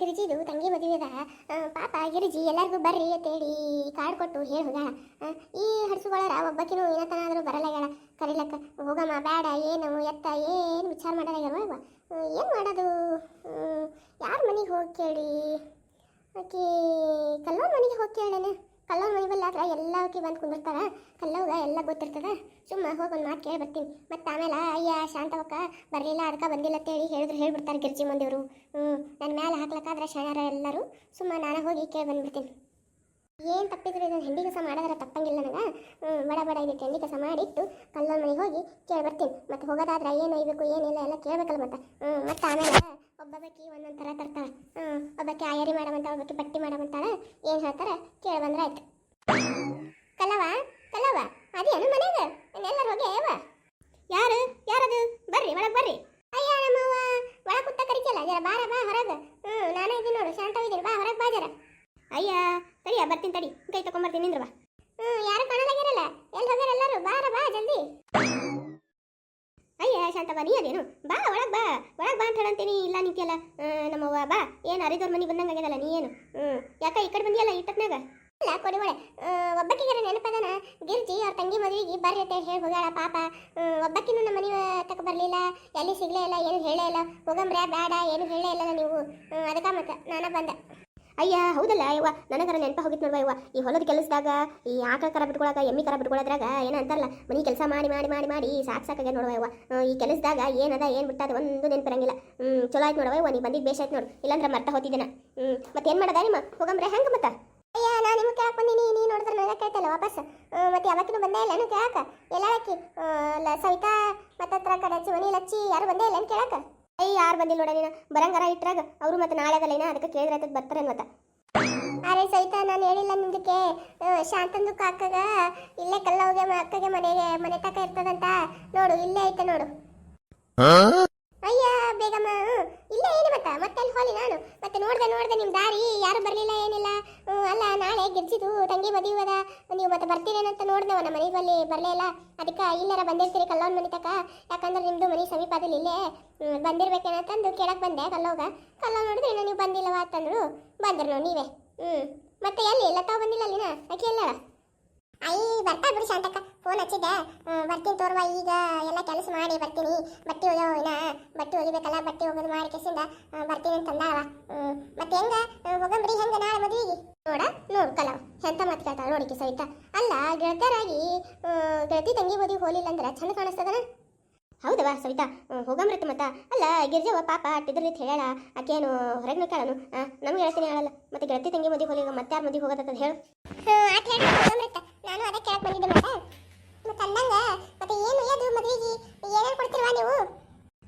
ಗಿರಿಜಿದು ತಂಗಿ ಮದುವೆ ಅದ. ಪಾಪ ಗಿರಿಜಿ ಎಲ್ಲರಿಗೂ ಬರ್ರಿ ಅಂತೇಳಿ ಕಾರ್ಡ್ ಕೊಟ್ಟು ಹೇಳಿ ಹೋಗ್ಯಾಳ. ಈ ಏನತನ ಒಬ್ಬಕಿನೂ ಏನತನಾದರೂ ಬರಲಾಗ್ಯಾಳ. ಕರಿಲಕ್ಕ, ಹೋಗಮ್ಮ ಬೇಡ ಏನು, ಎತ್ತ, ಏನು ವಿಚಾರ ಮಾಡೋದಾಗ ಇವ ಏನು ಮಾಡೋದು? ಯಾರ ಮನೆಗೆ ಹೋಗಿ ಕೇಳಿ? ಆಕೆ ಕಲ್ವ ಮನೆಗೆ ಹೋಗಿ ಕೇಳೇನೆ ಕಲ್ಲವ್ರ ಮನೆ ಬಲ್ಲ ಆದ್ರೆ ಎಲ್ಲ ಆಕಿ ಬಂದು ಕುಂದಿರ್ತಾರ ಕಲ್ಲವ್ಗ ಎಲ್ಲ ಗೊತ್ತಿರ್ತದ. ಸುಮ್ಮ ಹೋಗಿ ಒಂದು ಮಾತು ಕೇಳಿ ಬರ್ತೀನಿ. ಮತ್ತೆ ಆಮೇಲೆ, ಅಯ್ಯ ಶಾಂತವಕ್ಕ, ಬರಲಿಲ್ಲ ಅದಕ್ಕೆ ಬಂದಿಲ್ಲ ಅಂತೇಳಿ ಹೇಳಿದ್ರು, ಹೇಳ್ಬಿಡ್ತಾರೆ ಗಿರ್ಜಿ ಮಂದಿವರು. ಹ್ಞೂ ನನ್ನ ಮೇಲೆ ಹಾಕ್ಲಕ್ಕಾದ್ರೆ ಶಾಣ್ಯಾರ ಎಲ್ಲರೂ. ಸುಮ್ಮ ನಾನು ಹೋಗಿ ಕೇಳಿ ಬಂದ್ಬಿಡ್ತೀನಿ. ಏನು ತಪ್ಪಿದ್ರು ಇದನ್ನು ಹೆಂಡಿ ಕಸ ಮಾಡಿದ್ರೆ ತಪ್ಪಂಗಿಲ್ಲ ನನಗೆ. ಬಡ ಬಡ ಇದಕ್ಕೆ ಹೆಂಡಿ ಕಸ ಮಾಡಿಟ್ಟು ಕಲ್ಲವ್ರ ಮನೆಗೆ ಹೋಗಿ ಕೇಳಿ ಬರ್ತೀನಿ. ಮತ್ತೆ ಹೋಗೋದಾದ್ರೆ ಏನು ಒಯ್ಬೇಕು ಏನಿಲ್ಲ ಎಲ್ಲ ಕೇಳಬೇಕಲ್ಲ ಮತ್ತೆ. ಹ್ಞೂ ಮತ್ತೆ ಆಮೇಲೆ ಒಬ್ಬೊಬ್ಬಕಿ ಒಂದೊಂದು ಥರ ತರ್ತಾಳೆ. ಹ್ಞೂ ಒಬ್ಬಕ್ಕೆ ಆಯರಿ ಮಾಡಮಂತ ಒಬ್ಬಕ್ಕೆ ಬಟ್ಟಿ ಮಾಡಮಂತಾಳ. ಏನು ಹೇಳ್ತಾರೆ ಕೇಳಿ ಬಂದ್ರೆ ಆಯ್ತು. ಕಲ್ಲವ ಕಲ್ಲವ ಅದೇನು ಮನೆಗೆ. ಎಲ್ಲರೂ ಹೋಗಿ ಅವ ಯಾರು, ಯಾರದು? ಬರ್ರಿ, ಒಳಗೆ ಬರ್ರಿ. ಅಯ್ಯ ನಮ್ಮವ್ವ ಒಳ ಕುತ್ತ ಕರಿತಿಯಲ್ಲ, ಜರ ಬಾರ ಬಾ ಹೊರಗೆ. ಹ್ಞೂ ನಾನೇ ಇದ್ದೀನಿ ನೋಡು ಶಾಂತವಿದ್ದೀನಿ ಬಾ ಹೊರಗೆ ಬಾ ಜರ. ಅಯ್ಯ, ತಡಿಯ, ಬರ್ತೀನಿ ತಡಿ. ಕೈ ತಗೊಂಬರ್ತೀನಿ ನಿಂದ್ರ ಬಾ. ಹ್ಞೂ ಯಾರು ಕಾಣಲಾಗಿರಲ್ಲ? ಎಲ್ಲಿ ಹೋಗ್ಯಾರ ಎಲ್ಲರೂ? ಬಾರ ಬಾ ಜಲ್ದಿ. ಅಯ್ಯ ಶಾಂತವ ನೀ ಅದೇನು? ಬಾ, ಒಳಗೆ ಬಾ. ಒಳಗೆ ಬಾ ಅಂತ ಹೇಳಂತೀನಿ. ಇಲ್ಲ, ನಿಂತಿಯಲ್ಲ. ನಮ್ಮವ್ವ, ಬಾ. ಏನು ಅರಿದವ್ರ ಮನೆಗೆ ಬಂದಂಗೆ ಆಗ್ಯದಲ್ಲ, ನೀ ಏನು? ಹ್ಞೂ ಯಾಕ ಈ ಕಡೆ ಬಂದಿಯಲ್ಲ ಇಟ್ಟತ್ನಾಗ ಇಲ್ಲ ಕೊಡಿ ಒಳೆ ಒಬ್ಬಕ್ಕಿಗೆ ನೆನಪದನ? ಗಿರ್ಜಿ ಅವ್ರ ತಂಗಿ ಮದುವೆಗೆ ಬರ್ರಿ ಅಂತ ಹೇಳಿ ಹೋಗ್ಯಾಳ ಪಾಪ. ಒಬ್ಬಕ್ಕಿನೂ ನಮ್ಮ ಮನೆ ತಕ ಬರಲಿಲ್ಲ. ಎಲ್ಲಿ ಸಿಗ್ಲೇ ಇಲ್ಲ, ಏನು ಹೇಳೇ ಇಲ್ಲ. ಹೋಗಂಬ್ರೆ ಬೇಡ ಏನು ಹೇಳೇ ಇಲ್ಲ ನೀವು. ಅದಕ್ಕೆ ಮತ್ತೆ, ನಾನು ಬಂದೆ. ಅಯ್ಯ, ಹೌದಲ್ಲ ಯವ್ವ, ನನಗರ ನೆನಪ ಹೋಗಿತ್ತು ನೋಡುವ ಈ ಹೊಲದ ಕೆಲಸದಾಗ, ಈ ಆಕಳ ಕರ ಬಿಟ್ಕೊಳಕ, ಎಮ್ಮಿ ಕರ ಬಿಟ್ಕೊಳ್ಳೋದ್ರಾಗ ಏನ ಅಂತಾರಲ್ಲ, ಮನಿ ಕೆಲಸ ಮಾಡಿ ಮಾಡಿ ಮಾಡಿ ಮಾಡಿ ಸಾಕು ಸಾಕಾಗ ನೋಡುವ ಯವ್ವ. ಈ ಕೆಲಸದಾಗ ಏನದ ಏನು ಬಿಟ್ಟದ ಒಂದು ನೆನಪಿರಂಗಿಲ್ಲ. ಹ್ಞೂ ಚಲೋ ಆಯ್ತು ನೋಡುವ ಯವ್ವ, ನೀ ಬಂದಿದ್ದು ಬೇಷ್ ಆಯ್ತು ನೋಡು. ಇಲ್ಲಾಂದ್ರೆ ಮರ್ತ ಹೋತಿದ್ದೇನೆ. ಹ್ಞೂ ಮತ್ತೆ ಏನು ಮಾಡದ ನಿಮ್ಮ? ಹೋಗಂಬ್ರೆ, ಹೆಂಗೆ ಮತ್ತೆ? ಅಯ್ಯ, ನಾ ನಿಮಗೆ ಕೇಳಕ್ ಬಂದಿನಿ, ನೀ ನೋಡಿದ್ರೆ ನನಗೆ ಕೇಳ್ತಲ್ಲ ವಾಪಸ್. ಮತ್ತೆ ಯಾವತ್ತಿನೂ ಬಂದೇ ಇಲ್ಲ ಏನು ಕೇಳಕ? ಎಲ್ಲ ಸವಿತಾ ಮತ್ತೆ ಹತ್ರ ಕಡೆ ಚಿವನಿ ಲಚ್ಚಿ, ಯಾರು ಬಂದೇ ಇಲ್ಲ ಏನು ಕೇಳಕ? ಅಯ್ಯ ಯಾರು ಬಂದಿಲ್ಲ ನೋಡ ನೀನು? ಬರಂಗಾರ ಇಟ್ರಾಗ ಅವರು ಮತ್ತೆ ನಾಳೆ ಅದಲ್ಲೇನ ಅದಕ್ಕೆ ಕೇಳಿದ್ರೆ ಆಯ್ತದ ಬರ್ತಾರೆ ಮತ್ತೆ. ಅರೆ ಸಹಿತ ನಾನು ಹೇಳಿಲ್ಲ ನಿಮ್ದಕ್ಕೆ ಶಾಂತಂದು ಕಾಕಾಗ ಇಲ್ಲೇ ಕಲ್ಲ ಹೋಗಿ ಅಕ್ಕಗೆ ಮನೆಗೆ ಮನೆ ತಕ ಇರ್ತದಂತ. ನೋಡು ಇಲ್ಲೇ ಐತೆ ನೋಡು. ಬೇಗಮ್ಮ ಇಲ್ಲ ಏನು ಮತ್ತ ಮತ್ತೆ ಅಲ್ಲಿ ಹೋಲಿ ನಾನು. ಮತ್ತೆ ನೋಡ್ದೆ ನೋಡ್ದೆ ನಿಮ್ಮ ದಾರಿ, ಯಾರು ಬರಲಿಲ್ಲ, ಏನಿಲ್ಲ. ಅಲ್ಲ, ನಾಳೆ ಗಿರ್ಜಿದು ತಂಗಿ ಮದುವೆ ಅದ. ನೀವು ಮತ್ತೆ ಬರ್ತೀರೇನಂತ ನೋಡ್ದವ ನಮ್ಮ ಮನೆ ಬಲ್ಲಿ ಬರಲೇ ಇಲ್ಲ. ಅದಕ್ಕೆ ಇಲ್ಲರ ಬಂದಿರ್ತೀರಿ ಕಲ್ಲೋನ್ ಮನೆ ತಕ ಯಾಕಂದ್ರೆ ನಿಮ್ಮದು ಮನೆ ಸಮೀಪದಲ್ಲಿ ಇಲ್ಲೇ ಬಂದಿರ್ಬೇಕೇನಂತಂದು ಕೇಳಕ್ಕೆ ಬಂದೆ ಕಲ್ಲೋಗ ಕಲ್ಲೋ ನೋಡಿದ್ರೆ ನೀವು ಬಂದಿಲ್ಲವಾ ಅಂತಂದ್ರು. ಬಂದ್ರು ನೀವೇ. ಹ್ಞೂ ಮತ್ತೆ ಎಲ್ಲಿ? ಲತಾ ಬಂದಿಲ್ಲ ಅಲ್ಲಿನ? ಅಕ್ಕಿ ಎಲ್ಲ ಐ ಬರ್ತಾ ಬಿಡು ಶಾಂತಕ್ಕ. ಫೋನ್ ಹಚ್ಚಿದ್ದೆ. ಬರ್ತೀನಿ ತೋರ್ವ ಈಗ ಎಲ್ಲ ಕೆಲಸ ಮಾಡಿ ಬರ್ತೀನಿ. ಬಟ್ಟೆ ಒಗ್ಯೋ ಬಟ್ಟೆ ಒಗಿಬೇಕಲ್ಲ ಬಟ್ಟೆ ಒಗೆದು ಮಾಡಿ ಕೆಸಿಂದ ಬರ್ತೀನಿ ಅಂತ ಅಂದಾವ ಹ್ಮ್, ಮತ್ತೆ ಹೆಂಗ? ಆ, ಹೋಗಂಬ್ರಿ ಹೆಂಗ ನಾಳೆ ಮದುವೆಗೆ? ನೋಡ ನೋಡ್ಕಲ್ಲ ಕಲ ಎಂತ ಮಾತು ಕೇಳ್ತಾಳ ನೋಡಿಕೆ ಸಹಿತ ಅಲ್ಲ ಗೆಳ್ತಾರಾಗಿ ಗೆಳತಿ ತಂಗಿ ಮದುವೆ ಹೋಲಿಲ್ಲ ಅಂದ್ರೆ ಚಂದ ಕಾಣಿಸ್ತದನ? ಹೌದವಾ ಸವಿತಾ. ಹ್ಮ್, ಹೋಗಂಬ್ರತ್ತ ಮತ್ತ. ಅಲ್ಲ ಗಿರ್ಜವ ಪಾಪ ಅಟ್ಟಿದ್ರಲ್ಲಿ ಹೇಳ ಆಕೇನು ಹೊರಗೆ ಕೇಳನು. ನಮ್ಗೆ ಹೇಳ್ತೀನಿ ಹೇಳಲ್ಲ. ಮತ್ತೆ ಗೆಳತಿ ತಂಗಿ ಮದುವೆ ಹೋಲಿಲ್ಲ ಮತ್ತೆ ಯಾರು ಮದುವೆ ಹೋಗತ್ತ ಹೇಳು. ನಾನು ಅದಕ್ಕೆ ಕೇಳಕ್ ಬಂದಿದ್ದೆ ಮತ್ತೆ. ಮತ್ತೆ ಅಂದಂಗ, ಮತ್ತೆ ಏನು ಒಯ್ಯೋದು ಮದುವೆಗೆ ಏನೇನು ಕೊಡ್ತಿಲ್ವಾ ನೀವು?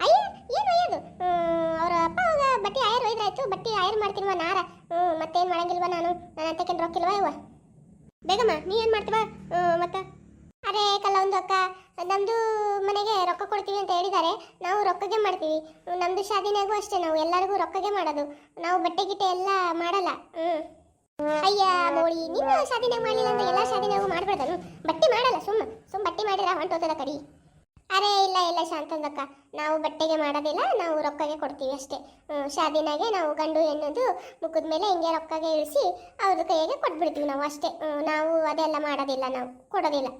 ಅಯ್ಯೋ, ಏನು ಒಯ್ಯೋದು ಅವ್ರ ಅಪ್ಪ ಅವಾಗ ಬಟ್ಟೆ ಆಯರ್ ಒಯ್ದ್ರಾಯ್ತು, ಬಟ್ಟೆ ಆಯರ್ ಮಾಡ್ತೀನಿವ ನಾರ. ಹ್ಞೂ ಮತ್ತೇನು ಮಾಡಂಗಿಲ್ವಾ ನಾನು? ನನ್ನ ಅಂತಕೇನು ರೊಕ್ಕಿಲ್ವಾ ಇವ ಬೇಗಮ್ಮ, ನೀ ಏನು ಮಾಡ್ತೀವ? ಮತ್ತೆ? ಅರೆ, ಕಲ್ಲ ಒಂದು ಅಕ್ಕ ನಮ್ಮದು ಮನೆಗೆ ರೊಕ್ಕ ಕೊಡ್ತೀವಿ ಅಂತ ಹೇಳಿದ್ದಾರೆ ನಾವು ರೊಕ್ಕಗೆ ಮಾಡ್ತೀವಿ. ನಮ್ಮದು ಶಾದಿನಾಗೂ ಅಷ್ಟೇ ನಾವು ಎಲ್ಲರಿಗೂ ರೊಕ್ಕಗೆ ಮಾಡೋದು. ನಾವು ಬಟ್ಟೆ ಗಿಟ್ಟೆ ಎಲ್ಲ ಮಾಡಲ್ಲ. ಹ್ಮ್. ಅಯ್ಯ ಮೋಳಿ ನಿನ್ನ ಶಾದಿನಾಗ ಮಾಡಲಿಲ್ಲ ಅಂದ್ರೆ ಎಲ್ಲ ಶಾದಿನಾಗೂ ಮಾಡ್ಬಿಡ್ದನು ಬಟ್ಟೆ ಮಾಡಲ್ಲ, ಸುಮ್ಮ ಸುಮ್ಮ ಬಟ್ಟೆ ಮಾಡಿದ್ರೆ ಹೊಂಟೋತದ ಕಡಿ. ಅರೆ, ಇಲ್ಲ ಇಲ್ಲ ಶಾಂತಂದಕ್ಕ, ನಾವು ಬಟ್ಟೆಗೆ ಮಾಡೋದಿಲ್ಲ, ನಾವು ರೊಕ್ಕಗೆ ಕೊಡ್ತೀವಿ ಅಷ್ಟೇ. ಶಾದಿನಾಗೆ ನಾವು ಗಂಡು ಎನ್ನೋದು ಮುಖದ ಮೇಲೆ ಹಿಂಗೆ ರೊಕ್ಕಗೆ ಇಳಿಸಿ ಅವ್ರ ಕೈಗೆ ಕೊಟ್ಬಿಡ್ತೀವಿ ನಾವು ಅಷ್ಟೇ. ನಾವು ಅದೆಲ್ಲ ಮಾಡೋದಿಲ್ಲ, ನಾವು ಕೊಡೋದಿಲ್ಲ.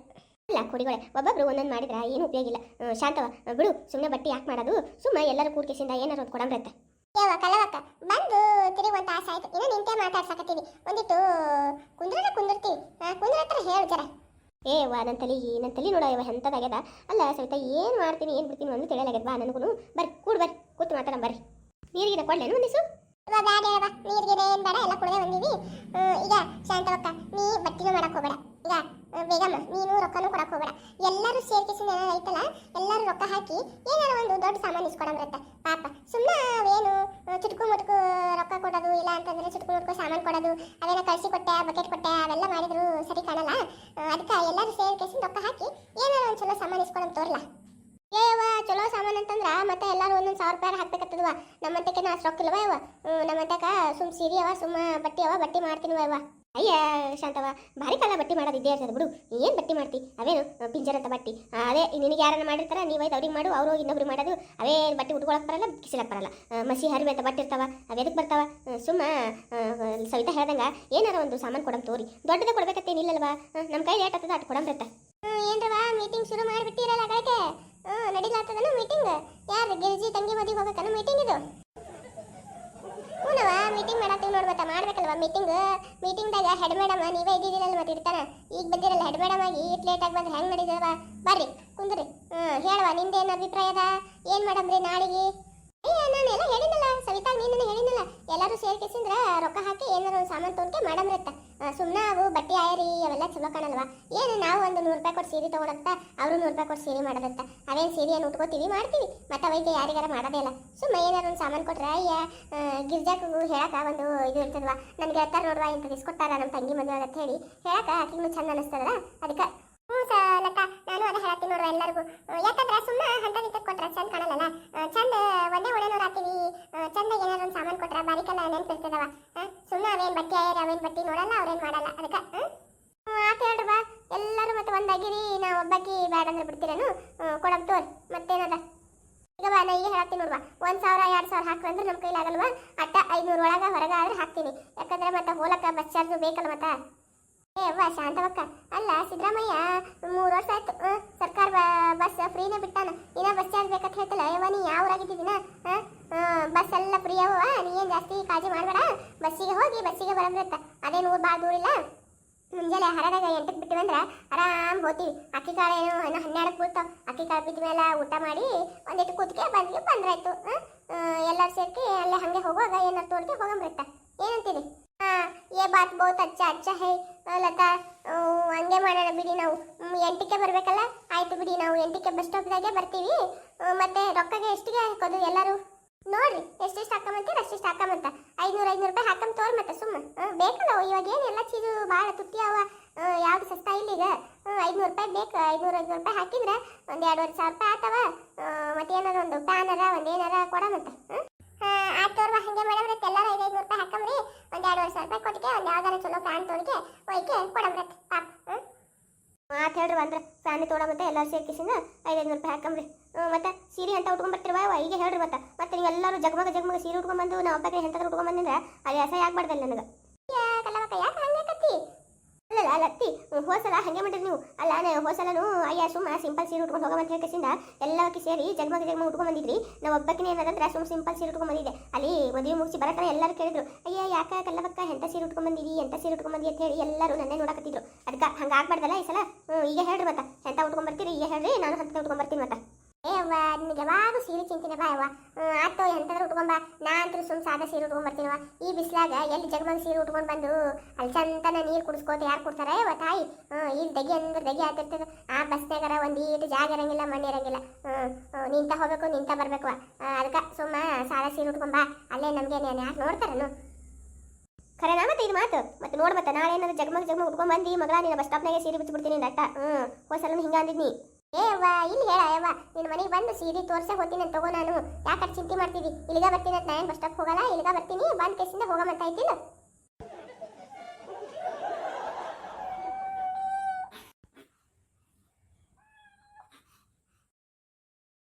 ಇಲ್ಲ ಕುಡಿಗಳೇ ಒಬ್ಬೊಬ್ರು ಒಂದೊಂದು ಮಾಡಿದ್ರೆ ಏನು ಉಪಯೋಗ ಇಲ್ಲ. ಶಾಂತವ ಬಿಡು ಸುಮ್ಮನೆ ಬಟ್ಟೆ ಯಾಕೆ ಮಾಡೋದು? ಸುಮ್ಮ ಎಲ್ಲರೂ ಕೂಡ್ಕೇಸಿಂದ ಏನಾರು ಕೊಡಂಬ್ರತ್ತ. ಯವ್ವ ಕಲವಕ್ಕ ಬಂದು ತಿರುಗಿ ತಾಸು ಆಯ್ತು. ಇನ್ನು ನಿಂತೆ ಮಾತಾಡ್ಸಕತ್ತೀವಿ ಒಂದಿಟ್ಟು ಕುಂದ್ರನ ಕುಂದಿರ್ತೀವಿ ಕುಂದ್ರ ಹತ್ರ ಹೇಳು ಜರ. ಏ, ವಾ ನನ್ನ ತಲೆ ನನ್ನ ನೋಡ ಇವ ಎಂಥದಾಗ್ಯದ ಅಲ್ಲ, ಸವಿತಾ, ಏನು ಮಾಡ್ತೀನಿ, ಏನು ಬಿಡ್ತೀನಿ ಒಂದು ತಿಳಿಯಲಾಗ್ಯದ. ಬಾ ನನಗೂ ಬರ್ರಿ ಕೂಡ್ ಬರ್ರಿ, ಕೂತು ಮಾತಾಡೋಣ, ಬರ್ರಿ. ನೀರಿಗೆ ಕೊಡ್ಲೇನು ಒಂದಿಸು ಬೇಡ ಬೇಡ ನೀರಿಗೆ ಏನು ಬೇಡ, ಎಲ್ಲ ಕುಡದೆ ಬಂದೀವಿ. ಈಗ ಶಾಂತವಕ್ಕ, ನೀ ಬಟ್ಟಿನೂ ಮಾಡಕ್ ಹೋಗ್ಬೇಡ ಈಗ ಆ, ಬೇಗಮ್ಮ ನೀನು ರೊಕ್ಕನೂ ಕೊಡಕ್ ಹೋಗ್ಬೇಡ ಎಲ್ಲರೂ ಸೇರ್ಕಿಸಿ ಏನಾರ ಐತಲ್ಲ ಎಲ್ಲರೂ ರೊಕ್ಕ ಹಾಕಿ ಏನಾರ ಒಂದು ದೊಡ್ಡ ಸಾಮಾನು ಇಸ್ಕೊಡಂಬ್ರತ್ತ ಪಾಪ ಸುಮ್ಮನೆ ಅವೇನು ಆ, ಚುಟ್ಕು ಮುಟ್ಕು ರೊಕ್ಕ ಕೊಡೋದು ಇಲ್ಲ ಅಂತಂದ್ರೆ ಚುಟ್ಕು ಮುಟ್ಕು ಸಾಮಾನು ಕೊಡೋದು ಅವೆಲ್ಲ ಕಳಿಸಿ ಕೊಟ್ಟೆ ಬಕೆಟ್ ಕೊಟ್ಟೆ ಅವೆಲ್ಲ ಮಾಡಿದ್ರು ಸರಿ ಕಾಣಲ್ಲ ಎಲ್ಲರೂ ಕೇಸಿನ ರೊಕ್ಕ ಹಾಕಿ ಏನಾರ ಒಂದು ಚಲೋ ಸಾಮಾನು ಇಸ್ಕೊಳ್ಳೋಣ ತೋರ್ಲ. ಏವ ಚಲೋ ಸಾಮಾನು ಅಂತಂದ್ರ ಮತ್ತೆ ಎಲ್ಲರೂ ಒಂದೊಂದು ಸಾವಿರ ರೂಪಾಯಿ ಹಾಕ್ಬೇಕತ್ತದವ ನಮ್ಮಂತಕ್ಕೆ ನಾ ರೊಕ್ಕ ಇಲ್ವ ಇವ ನಮ್ಮಂತಕ ಸುಮ್ ಸೀರೆ ಅವ ಸುಮ್ಮ ಬಟ್ಟಿ ಅವ, ಬಟ್ಟಿ ಮಾಡ್ತೀನಿ ಇವ ಅಯ್ಯ ಶಾಂತವ ಭಾರಿ ಕಾಲ ಬಟ್ಟಿ ಮಾಡೋದು ಇದ್ದೇ ಇರ್ತದೆ ಬಿಡು. ಏನು ಬಟ್ಟಿ ಮಾಡ್ತಿ? ಅವೇನು ಪಿಂಜರ್ ಅಂತ ಬಟ್ಟಿ. ಅದೇ ನಿನಗೆ ಯಾರನ್ನ ಮಾಡಿರ್ತಾರ ನೀವೈದು ಅವ್ರಿಗೆ ಮಾಡು, ಅವರು ಇನ್ನೊಬ್ರಿಗೆ ಮಾಡೋದು. ಅವೇ ಬಟ್ಟೆ ಉಟ್ಕೊಳಕ್ ಬರಲ್ಲ ಕಿಸಿಲಕ್ ಬರಲ್ಲ. ಮಸಿ ಹರಿವೆ ಅಂತ ಬಟ್ಟೆ ಇರ್ತಾವ ಅವೆದಕ್ಕೆ ಬರ್ತಾವ? ಸುಮ್ಮ ಸವಿತಾ ಹೇಳ್ದಂಗ, ಏನಾರ ಒಂದು ಸಾಮಾನು ಕೊಡಮ್ ತೋರಿ. ದೊಡ್ಡದೇ ಕೊಡ್ಬೇಕತ್ತೇನಿಲ್ಲಲ್ವಾ ನಮ್ಮ ಕೈ ಲೇಟ್ ಆಗ್ತದ ಅಟ್ ಕೊಡಂಬ್ರತ್ತ ಏನ್ರವಾ ಮೀಟಿಂಗ್ ಶುರು ಮಾಡಿಬಿಟ್ಟಿರಲ್ಲ ಗಳಕ್ಕೆ? ಹ್ಞೂ ನಡೀಲಾಗ್ತದನು ಮೀಟಿಂಗ್ ಯಾರು ಗಿರಿಜಿ ತಂಗಿ ಮದುವೆ ಹೋಗಕ್ಕನು ಮೀಟಿಂಗ್ ಇದು? ಹ್ಞೂನವ ಮೀಟಿಂಗ್ ಮಾಡತ್ತೀವಿ ನೋಡ್ಬತ್ತ ಮಾಡ್ಬೇಕಲ್ವಾ ಮೀಟಿಂಗ್ ಮೀಟಿಂಗ್ದಾಗ ಹೆಡ್ ಮೇಡಮ್ ನೀವೇ ಇದ್ದಿದ್ದೀರಲ್ಲ ಮತ್ತೆ ಇರ್ತಾನ. ಈಗ ಬಂದಿರಲ್ಲ ಹೆಡ್ ಮೇಡಮ್ ಆಗಿ ಇಟ್ ಲೇಟ್ ಆಗಿ ಬಂದ್ರೆ ಹೆಂಗೆ ನಡೀತದವ? ಬರ್ರಿ, ಕುಂದ್ರಿ. ಹ್ಞೂ ಹೇಳುವ ನಿಂದೇನು ಅಭಿಪ್ರಾಯ ಅದ? ಏನು ಮಾಡಮ್ರಿ ನಾಳೆಗೆ? ಅಯ್ಯ ನಾನು ಎಲ್ಲ ಹೇಳಿನಲ್ಲ ಸವಿತಾ ನೀನು ಎಲ್ಲರೂ ಸೇರ್ಕೇಸಿಂದ್ರ ರೊಕ್ಕ ಹಾಕಿ ಏನಾರ ಒಂದು ಸಾಮಾನು ತೊಗೊಂಡ್ಕೆ ಮಾಡಮ್ರತ್ತ. ಸುಮ್ಮನೆ ಅವು ಬಟ್ಟೆ ಆಯರಿ ಅವೆಲ್ಲ ಚಲೋ ಕಾಣಲ್ವಾ? ಏನು ನಾವು ಒಂದು ನೂರು ರೂಪಾಯಿ ಕೊಟ್ಟು ಸೀರೆ ತೊಗೊಳತ್ತ ಅವರು ನೂರು ರೂಪಾಯಿ ಕೊಟ್ಟು ಸೀರೆ ಮಾಡದತ್ತ. ಅವೇನು ಸೀರೆಯನ್ನು ಉಟ್ಕೋತೀವಿ ಮಾಡ್ತೀವಿ. ಮತ್ತೆ ವೈದ್ಯ ಯಾರಿಗಾರ ಮಾಡೋದೇ ಇಲ್ಲ. ಸುಮ್ಮನೆ ಏನಾರ ಒಂದು ಸಾಮಾನು ಕೊಟ್ರೆ ಅಯ್ಯ ಆ, ಗಿರ್ಜಾಕು ಹೇಳಕ ಒಂದು ಇದು ಇರ್ತದವ ನನಗೆ ಹೇಳ್ತಾರೆ ನೋಡುವ ಇಂಥ ನಮ್ಮ ತಂಗಿ ಮದುವೆ ಅಂತ ಹೇಳಿ. ಹೇಳಕ ಆಕಿಗೂ ಚಂದ ಅನ್ನಿಸ್ತದ ಅದಕ್ಕೆ. ಹ್ಞೂ ಲತಾ ನಾನು ಹೇಳ್ತೀನಿ ಹೇಳತ್ತೀನಿ ಎಲ್ಲರಿಗೂ. ಯಾಕಂದ್ರೆ ಸುಮ್ಮನೆ ಹಂತ ನಿಂತ ಕೊಟ್ರೆ ಚಂದ ಕಾಣಲ್ಲ ಚಂದ ಒಂದೇ ಒಡೆನೂರು ಹಾಕ್ತೀವಿ ಆ, ಚಂದ ಏನಾದ್ರು ಒಂದು ಸಾಮಾನು ಕೊಟ್ರೆ ಬಾರಿಕೆಲ್ಲ ನೆನ್ಪಿರ್ತದವ. ಸುಮ್ಮನೆ ಅವೇನು ಬಟ್ಟೆ ಆಯ್ರಿ ಅವೇನು ಬಟ್ಟೆ ನೋಡಲ್ಲ ಅವ್ರೇನು ಮಾಡಲ್ಲ. ಅದಕ್ಕೆ ಆತ ಹೇಳ್ರಿ ಬಾ. ಎಲ್ಲರೂ ಮತ್ತೆ ಒಂದಾಗಿರಿ ನಾವು ಒಬ್ಬಾಕಿ ಬೇಡ ಅಂದ್ರೆ ಬಿಡ್ತೀರೇನು? ಕೊಡಮ್ ತೋರಿ ಮತ್ತೇನದ? ಈಗ ಬಾ ನಾ ಈಗ ಹೇಳ್ತೀನಿ ನೋಡುವ ಒಂದ್ ಸಾವಿರ ಎರಡು ಸಾವಿರ ಹಾಕು ಅಂದ್ರೆ ನಮ್ಮ ಕೈಲಾಗಲ್ವಾ? ಅಟ್ಟ ಐನೂರು ಒಳಗ ಹೊರಗ ಆದ್ರೆ ಹಾಕ್ತೀನಿ. ಯಾಕಂದ್ರೆ ಮತ್ತೆ ಹೋಲಕ್ಕ ಬಸ್ ಚಾರ್ಜು ಬೇಕಲ್ಲ ಮತ್ತೆ? ಏ, ಅವ್ವ, ಶಾಂತವಕ್ಕ. ಅಲ್ಲ, ಸಿದ್ದರಾಮಯ್ಯ, ಮೂರು ವರ್ಷ ಆಯ್ತು. ಸರ್ಕಾರ ಬಸ್ ಫ್ರೀನೇ ಬಿಟ್ಟಾನ. ಇನ್ನ ಬಸ್ ಚಾರ್ಜ್ ಬೇಕಂತ ಹೇಳ್ತಲ್ಲ, ಯವ್ವ, ನೀ ಯಾವ ಊರಾಗಿದ್ದೀನ ಬಸ್ ಎಲ್ಲ ಫ್ರೀ ಅವ ನೀ ಏನು ಜಾಸ್ತಿ ಕಾಳಜಿ ಮಾಡಬೇಡ. ಬಸ್ಸಿಗೆ ಹೋಗಿ, ಬಸ್ಸಿಗೆ ಬರಬಿಡುತ್ತ ಅದೇ ನೂರು ಭಾಳ ದೂರ ಇಲ್ಲ. ಮುಂಜಾನೆ ಹರಡಾಗ ಎಂಟಕ್ಕೆ ಬಿಟ್ಟು ಬಂದ್ರೆ ಆರಾಮ್ ಹೋಗ್ತೀವಿ ಅಕ್ಕಿ ಕಾಳು ಏನು ಏನೋ ಹನ್ನೆರಡಕ್ಕೆ ಬೀಳ್ತಾವ. ಅಕ್ಕಿ ಕಾಳು ಬಿದ್ದ ಮೇಲೆ ಊಟ ಮಾಡಿ ಒಂದಿಟ್ಟು ಕೂತ್ಕೆ ಬಂದ್ವಿ, ಬಂದ್ರಾಯ್ತು. ಎಲ್ಲರೂ ಸೇರ್ಕಿ ಅಲ್ಲೇ ಹಂಗೆ ಹೋಗುವಾಗ ಏನಾರು ತೋರ್ಕೆ ಹೋಗಂಬಿಡುತ್ತ ಏನಂತೀರಿ? ಹಾ, ಏ, ಬಾತ್ ಬಹುತ್ ಅಚ್ಚ ಅಚ್ಚ, ಹೇ. ಲತಾ ಹಂಗೆ ಮಾಡೋಣ ಬಿಡಿ ನಾವು. ಎಂಟಕ್ಕೆ ಬರಬೇಕಲ್ಲ? ಆಯಿತು ಬಿಡಿ, ನಾವು ಎಂಟಕ್ಕೆ ಬಸ್ ಸ್ಟಾಪ್ದಾಗೆ ಬರ್ತೀವಿ. ಮತ್ತೆ ರೊಕ್ಕಗೆ ಎಷ್ಟಿಗೆ ಹಾಕೋದು ಎಲ್ಲರೂ? ನೋಡ್ರಿ, ಎಷ್ಟೆಷ್ಟು ಹಾಕೊಂಬಂತೀರ ಅಷ್ಟೆಷ್ಟು ಹಾಕೊಂಬಂತ ಐನೂರು ಐನೂರು ರೂಪಾಯಿ ಹಾಕೊಂಡು ತೋರ್ ಮತ್ತೆ ಸುಮ್ಮ ಬೇಕಲ್ಲ, ಇವಾಗ ಏನು ಎಲ್ಲ ಚೀಸು ಭಾಳ ತುಟ್ಟಿ ಅವ. ಯಾವ್ದು ಸಸ್ತಾ ಇಲ್ಲ ಈಗ. ಐನೂರು ರೂಪಾಯಿ ಬೇಕು ಐನೂರು ಐನೂರು ರೂಪಾಯಿ ಹಾಕಿದ್ರೆ ಒಂದು ಎರಡುವರೆ ಸಾವಿರ ರೂಪಾಯಿ ಆತವ. ಮತ್ತೆ ಏನಾರ ಒಂದು ಪ್ಯಾನರ ಒಂದು ಏನಾರ ಕೊಡಮಂತ ಆಯ್ತೋರ್ವ ಹಂಗೆ ಮೇಡಮ್ ಎಲ್ಲರೂ ಐದು ನೂರು ರೂಪಾಯಿ ಹಾಕಮ್ರಿ. ಒಂದು ಎರಡುವರೆ ಸಾವಿರ ರೂಪಾಯಿ ಕೊಟ್ಟಿಗೆ, ಒಂದು ಯಾವ್ದಾರ ಚಲೋ ಫ್ಯಾನ್ ತೊಗೊಂಡಿಗೆ ಒಯ್ಕೆ ಕೊಡಮ್ರತ್ ಪಾಪ ಮಾತು ಹೇಳ್ರಿ ಅಂದ್ರೆ ಫ್ಯಾನ್ ತೊಗೊಳಮತ್ತೆ ಎಲ್ಲರೂ ಸೇರ್ಕಿಸಿಂದ ಐದೈದು ರೂಪಾಯಿ ಹಾಕಮ್ರಿ. ಮತ್ತೆ ಸೀರೆ ಅಂತ ಉಟ್ಕೊಂಡ್ಬರ್ತಿರುವ ಈಗ ಹೇಳ್ರಿ ಮತ್ತೆ. ಮತ್ತೆ ನೀವು ಎಲ್ಲರೂ ಜಗಮಗ ಜಗಮಗ ಸೀರೆ ಉಟ್ಕೊಂಡ್ಬಂದು ನಾವು ಒಬ್ಬಕ್ಕೆ ಎಂತ ಉಟ್ಕೊಂಡ್ಬಂದ್ರೆ ಅದು ಅಸಹ್ಯ ಆಗ್ಬಾರ್ದಲ್ಲ ನನಗೆ ಕಲ್ಲವಕ್ಕ ಯಾಕೆ ಹಂಗೆ ಕತ್ತಿ ಅಲ್ಲಲ್ಲ ಅಲ್ಲ ಅತ್ತಿ ಹೋಸಲ ಹಂಗೆ ಮಾಡಿರಿ ನೀವು. ಅಲ್ಲ ಹೋಸಲನು ಅಯ್ಯ, ಸುಮ್ಮ ಸಿಂಪಲ್ ಸೀರೆ ಉಟ್ಕೊಂಡು ಅಂತ ಹೇಳ್ಕಸಿಂದ ಎಲ್ಲವಕ್ಕೆ ಸೇರಿ ಜಗಮಗ ಜಗಮ ಉಟ್ಕೊಂಡು ಬಂದಿದ್ರಿ. ನಾವು ಒಬ್ಬಕ್ಕಿನ ಏನದಂದ್ರೆ ಸುಮ್ಮ ಸಿಂಪಲ್ ಸೀರೆ ಉಟ್ಕೊಂಡು ಬಂದಿದ್ದೆ. ಅಲ್ಲಿ ಮದುವೆ ಮುಗಿಸಿ ಬರಕ್ಕೆ ಎಲ್ಲರೂ ಕೇಳಿದ್ರು, ಅಯ್ಯ, ಯಾಕ ಕಲ್ಲವಕ್ಕ ಎಂತ ಸೀರೆ ಉಟ್ಕೊಂಡು ಬಂದಿರಿ ಎಂತ ಸೀರೆ ಉಟ್ಕೊಂಡು ಬಂದಿ? ಅಂತ ಹೇಳಿ ಎಲ್ಲರೂ ನನ್ನೇ ನೋಡಕತ್ತಿದ್ರು. ಅದಕ್ಕೆ ಹಂಗೆ ಆಗ್ಬಾರ್ದಲ್ಲ ಈ ಸಲ? ಈಗ ಹೇಳ್ರಿ ಮತ್ತೆ, ಎಂತ ಉಟ್ಕೊಂಡು ಬರ್ತೀರಿ, ಈಗ ಹೇಳ್ರಿ, ನಾನು ಹತ್ತಿರ ಉಟ್ಕೊಂಡು ಬರ್ತೀನಿ ಮತ್ತೆ. ಏ ಅವ್ವ ನಿನಗೆ ಯಾವಾಗ ಸೀರೆ ಚಿಂತಿನ ಬಾ ಅವ್ವ ಆತು ಎಂತಾದ್ರೂ ಉಟ್ಕೊಂಬ. ನಾ ಅಂತೂ ಸುಮ್ ಸಾದಾ ಸೀರೆ ಉಟ್ಕೊಂಡ್ ಬರ್ತೀನವ ಈ ಬಿಸ್ಲಾಗ ಎಲ್ಲಿ ಜಗಮಗ ಸೀರೆ ಉಟ್ಕೊಂಡ್ ಬಂದು ಅಲ್ಲಿ ಚಂತನ ನೀರು ಕುಡಿಸ್ಕೋತ ಯಾರು ಕೊಡ್ತಾರೆ ಯವ್ವ ತಾಯಿ? ಇಲ್ಲಿ ದಗಿ ಅಂದ್ರೆ ದಗಿ ಆಗ್ತಿರ್ತದ. ಆ ಬಸ್ನಾಗರ ಒಂದು ಈಟು ಜಾಗ ಇರಂಗಿಲ್ಲ, ಮಣ್ಣು ಇರಂಗಿಲ್ಲ. ನಿಂತ ಹೋಗಬೇಕು, ನಿಂತ ಬರ್ಬೇಕು ಅದಕ್ಕೆ ಸುಮ್ಮ ಸಾದಾ ಸೀರೆ ಬಾ. ಅಲ್ಲೇ ನಮ್ಗೆ ಯಾರು ನೋಡ್ತಾರನು? ಖರೆ ನಾ ಮತ್ತೆ ಇದು ಮಾತು? ಮತ್ತೆ ನೋಡ್ ಮತ್ತೆ, ನಾಳೆ ಏನಾದ್ರು ಜಗಮಗ ಜಗಮಗ ಉಟ್ಕೊಂಡ್ ಬಂದು ಮಗಳ ನೀನು ಬಸ್ ಸ್ಟಾಪ್ನಾಗೆ ಸೀರೆ ಬಿಚ್ಚಿಬಿಡ್ತೀನಿ ಅಂತ ಹ್ಮ್ ಹೋಸಲ ಹಿಂಗ ಅಂದಿದ್ನಿ. ಏ ಇಲ್ಲಿ ಹೇಳ, ಯವ್ವ. ನಿನ್ನ ಮನೆಗೆ ಬಂದು ಸೀರೆ ತೋರ್ಸೆ ಹೋಗ್ತೀನಿ ತಗೋ ನಾನು. ಯಾಕೆ ಚಿಂತೆ ಮಾಡ್ತೀವಿ ಇಲ್ಲಿಗ ಬರ್ತೀನಿ ಅಂತ ನಾನು ಬಸ್ ಸ್ಟಾಪ್ ಹೋಗಲ್ಲ? ಇಲ್ಲಿಗ ಬರ್ತೀನಿ. ಬಂದ್ ಕೇಸಿಂದ ಹೋಗಮಂತ ಆಯ್ತಿಲ್ಲ